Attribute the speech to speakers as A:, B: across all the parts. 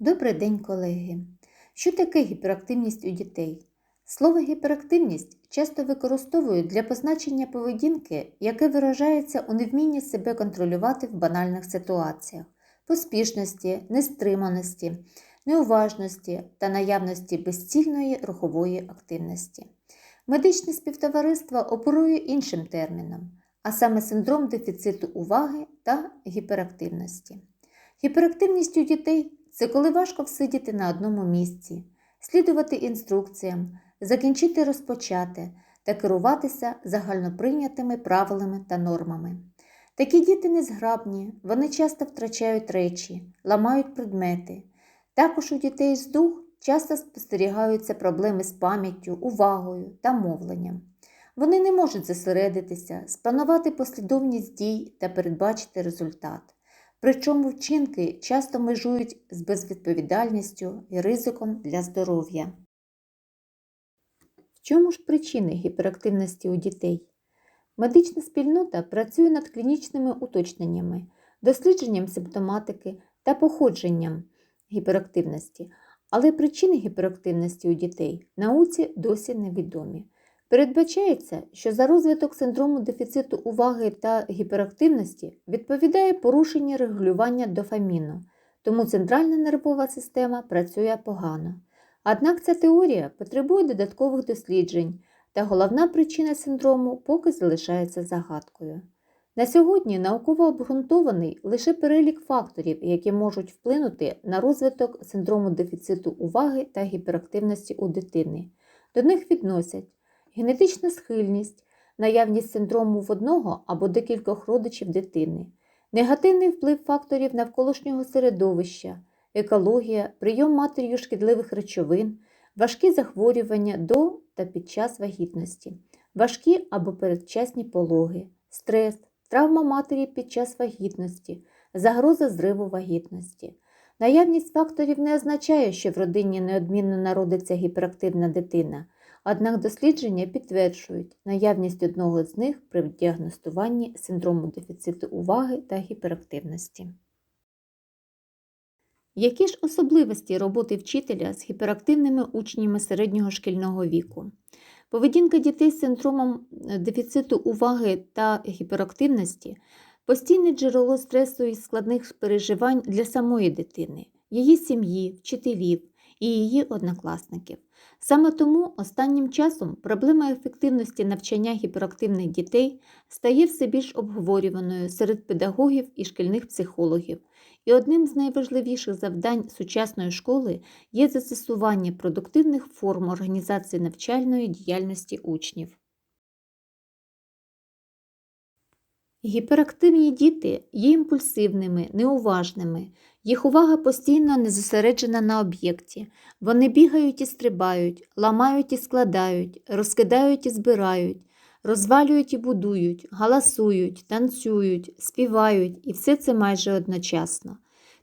A: Добрий день, колеги! Що таке гіперактивність у дітей? Слово гіперактивність часто використовують для позначення поведінки, яке виражається у невмінні себе контролювати в банальних ситуаціях, поспішності, нестриманості, неуважності та наявності безцільної рухової активності. Медичне співтовариство оперує іншим терміном, а саме синдром дефіциту уваги та гіперактивності. Гіперактивність у дітей це коли важко всидіти на одному місці, слідувати інструкціям, закінчити розпочати та керуватися загальноприйнятими правилами та нормами. Такі діти незграбні, вони часто втрачають речі, ламають предмети. Також у дітей з дух часто спостерігаються проблеми з пам'яттю, увагою та мовленням. Вони не можуть зосередитися, спланувати послідовність дій та передбачити результат. Причому вчинки часто межують з безвідповідальністю і ризиком для здоров'я. В чому ж причини гіперактивності у дітей? Медична спільнота працює над клінічними уточненнями, дослідженням симптоматики та походженням гіперактивності, але причини гіперактивності у дітей науці досі невідомі. Передбачається, що за розвиток синдрому дефіциту уваги та гіперактивності відповідає порушення регулювання дофаміну, тому центральна нервова система працює погано. Однак ця теорія потребує додаткових досліджень, та головна причина синдрому поки залишається загадкою. На сьогодні науково обґрунтований лише перелік факторів, які можуть вплинути на розвиток синдрому дефіциту уваги та гіперактивності у дитини. До них відносять генетична схильність, наявність синдрому в одного або декількох родичів дитини, негативний вплив факторів навколишнього середовища, екологія, прийом матір'ю шкідливих речовин, важкі захворювання до та під час вагітності, важкі або передчасні пологи, стрес, травма матері під час вагітності, загроза зриву вагітності. Наявність факторів не означає, що в родині неодмінно народиться гіперактивна дитина. Однак дослідження підтверджують наявність одного з них при діагностуванні синдрому дефіциту уваги та гіперактивності. Які ж особливості роботи вчителя з гіперактивними учнями середнього шкільного віку? Поведінка дітей з синдромом дефіциту уваги та гіперактивності постійне джерело стресу і складних переживань для самої дитини, її сім'ї, вчителів і її однокласників. Саме тому останнім часом проблема ефективності навчання гіперактивних дітей стає все більш обговорюваною серед педагогів і шкільних психологів, і одним з найважливіших завдань сучасної школи є застосування продуктивних форм організації навчальної діяльності учнів. Гіперактивні діти є імпульсивними, неуважними, їх увага постійно не зосереджена на об'єкті. Вони бігають і стрибають, ламають і складають, розкидають і збирають, розвалюють і будують, галасують, танцюють, співають і все це майже одночасно.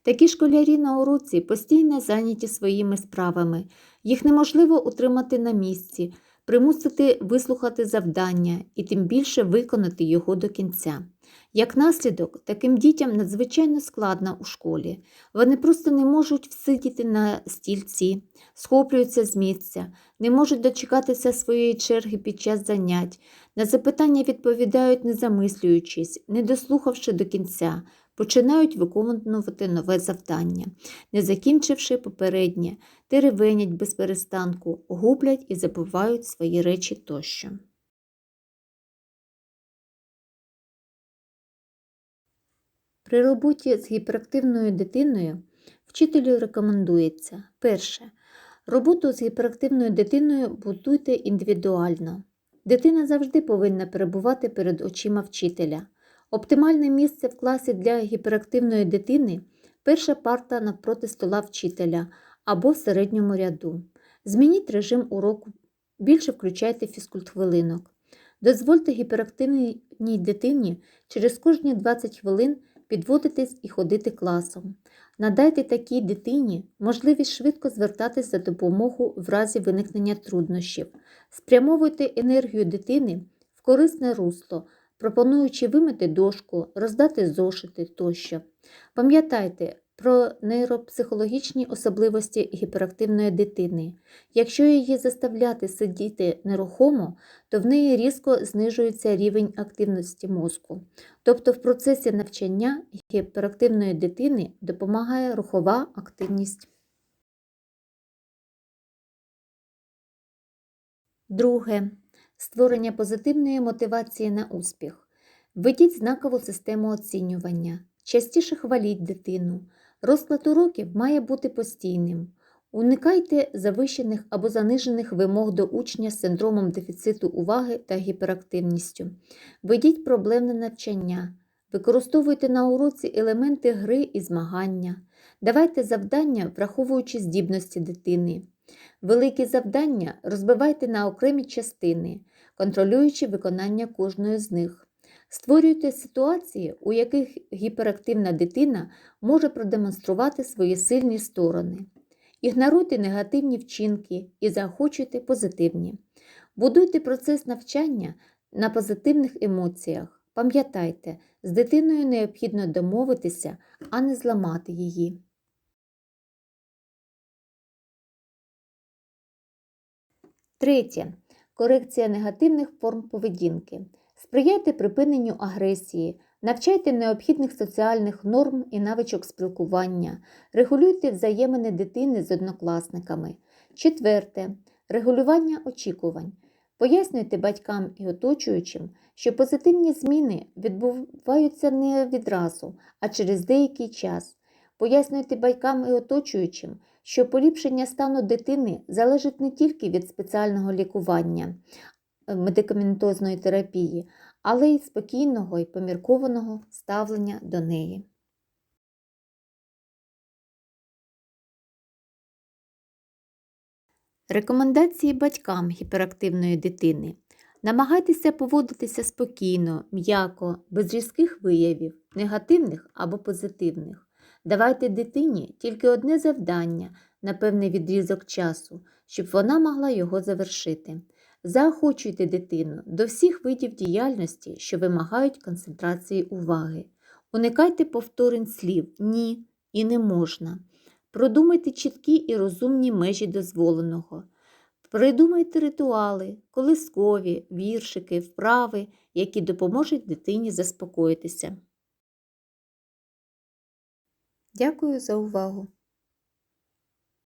A: Такі школярі на уроці постійно зайняті своїми справами, їх неможливо утримати на місці, примусити вислухати завдання і тим більше виконати його до кінця. Як наслідок, таким дітям надзвичайно складно у школі. Вони просто не можуть всидіти на стільці, схоплюються з місця, не можуть дочекатися своєї черги під час занять, на запитання відповідають, не замислюючись, не дослухавши до кінця, починають виконувати нове завдання, не закінчивши попереднє, теревенять без перестанку, гублять і забувають свої речі тощо. При роботі з гіперактивною дитиною вчителю рекомендується перше. Роботу з гіперактивною дитиною будуйте індивідуально. Дитина завжди повинна перебувати перед очима вчителя. Оптимальне місце в класі для гіперактивної дитини перша парта навпроти стола вчителя або в середньому ряду. Змініть режим уроку, більше включайте фізкультхвилинок. Дозвольте гіперактивній дитині через кожні 20 хвилин підводитись і ходити класом. Надайте такій дитині можливість швидко звертатись за допомогу в разі виникнення труднощів, спрямовуйте енергію дитини в корисне русло, пропонуючи вимити дошку, роздати зошити тощо. Пам'ятайте, про нейропсихологічні особливості гіперактивної дитини. Якщо її заставляти сидіти нерухомо, то в неї різко знижується рівень активності мозку. Тобто в процесі навчання гіперактивної дитини допомагає рухова активність. Друге. Створення позитивної мотивації на успіх. Введіть знакову систему оцінювання. Частіше хваліть дитину. Розклад уроків має бути постійним. Уникайте завищених або занижених вимог до учня з синдромом дефіциту уваги та гіперактивністю. Введіть проблемне навчання. Використовуйте на уроці елементи гри і змагання. Давайте завдання, враховуючи здібності дитини. Великі завдання розбивайте на окремі частини, контролюючи виконання кожної з них. Створюйте ситуації, у яких гіперактивна дитина може продемонструвати свої сильні сторони. Ігноруйте негативні вчинки і заохочуйте позитивні. Будуйте процес навчання на позитивних емоціях. Пам'ятайте, з дитиною необхідно домовитися, а не зламати її. Третє. Корекція негативних форм поведінки. Сприяйте припиненню агресії, навчайте необхідних соціальних норм і навичок спілкування, регулюйте взаємини дитини з однокласниками. Четверте. Регулювання очікувань. Пояснюйте батькам і оточуючим, що позитивні зміни відбуваються не відразу, а через деякий час. Пояснюйте батькам і оточуючим, що поліпшення стану дитини залежить не тільки від спеціального лікування, е, медикаментозної терапії, але й спокійного і поміркованого ставлення до неї. Рекомендації батькам гіперактивної дитини. Намагайтеся поводитися спокійно, м'яко, без різких виявів, негативних або позитивних. Давайте дитині тільки одне завдання на певний відрізок часу, щоб вона могла його завершити. Заохочуйте дитину до всіх видів діяльності, що вимагають концентрації уваги. Уникайте повторень слів ні і не можна. Продумайте чіткі і розумні межі дозволеного. Придумайте ритуали, колискові, віршики, вправи, які допоможуть дитині заспокоїтися. Дякую за увагу!